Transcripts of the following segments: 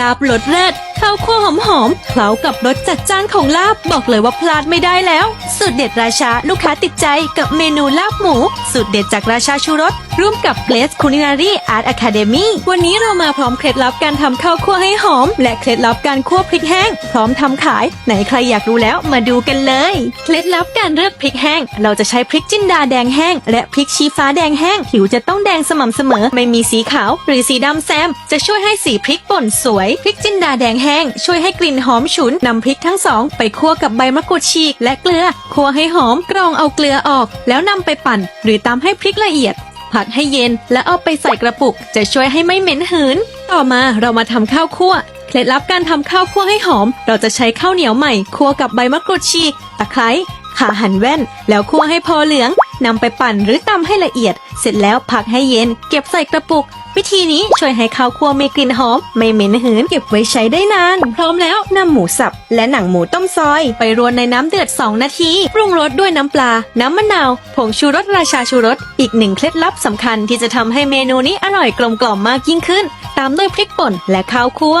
ลาบรสเลิศข้าวคั่วหอมหอมๆเคล้ากับรสจัดจ้านของลาบบอกเลยว่าพลาดไม่ได้แล้ว สูตรเด็ดราชาลูกค้าติดใจกับเมนูลาบหมู สูตรเด็ดจากราชาชูรส ร่วมกับ g l a c e Culinary Art Academy วันนี้เรามาพร้อมเคล็ดลับการทำข้าวคั่วให้หอม และเคล็ดลับการคั่วพริกแห้ง พร้อมทำขาย ไหนใครอยากรู้แล้วมาดูกันเลย เคล็ดลับการเลือกพริกแห้ง เราจะใช้พริกจินดาแดงแห้ง และพริกชี้ฟ้าแดงแห้ง ผิวจะต้องแดงสม่ำเสมอ ไม่มีสีขาว หรือสีดำแซม จะช่วยให้สีพริกป่นสวย พริกจินดาแดงแห้ง ช่วยให้กลิ่นหอมฉุนนำพริกทั้งสองไปคั่วกับใบมะกรูดฉีกและเกลือ คั่วให้หอม กรองเอาเกลือออก แล้วนำไปปั่น หรือตำให้พริกละเอียด ผัดให้เย็นแล้วเอาไปใส่กระปุก จะช่วยให้ไม่เหม็นหืน ต่อมาเรามาทำข้าวคั่ว เคล็ดลับการทำข้าวคั่วให้หอม เราจะใช้ข้าวเหนียวใหม่คั่วกับใบมะกรูดฉีกตะไคร้ข่าหั่นแว่น แล้วคั่วให้พอเหลือง นำไปปั่นหรือตำให้ละเอียด เสร็จแล้วพักให้เย็น เก็บใส่กระปุก วิธีนี้ช่วยให้ข้าวคั่วมีกลิ่นหอม ไม่เหม็นหืนเก็บไว้ใช้ได้นาน พร้อมแล้วนำหมูสับ และหนังหมูต้มซอย ไปรวนในน้ำเดือด 2 นาที ปรุงรสด้วยน้ำปลา น้ำมะนาว ผงชูรสราชาชูรส อีกหนึ่งเคล็ดลับสำคัญที่จะทำให้เมนูนี้อร่อยกลมกล่อมมากยิ่งขึ้น ตามด้วยพริกป่นและข้าวคั่ว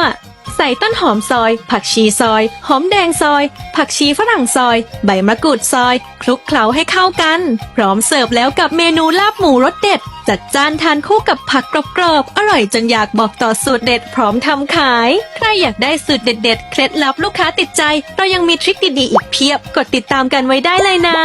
ใส่ต้นหอมซอย ผักชีซอย หอมแดงซอย ผักชีฝรั่งซอย ใบมะกรูดซอย คลุกเคล้าให้เข้ากัน พร้อมเสิร์ฟแล้วกับเมนูลาบหมูรสเด็ด จัดจานทานคู่กับผักกรอบๆ อร่อยจนอยากบอกต่อสูตรเด็ดพร้อมทำขาย ใครอยากได้สูตรเด็ดๆ เคล็ดลับลูกค้าติดใจ เรายังมีทริคดีๆอีกเพียบ กดติดตามกันไว้ได้เลยนะ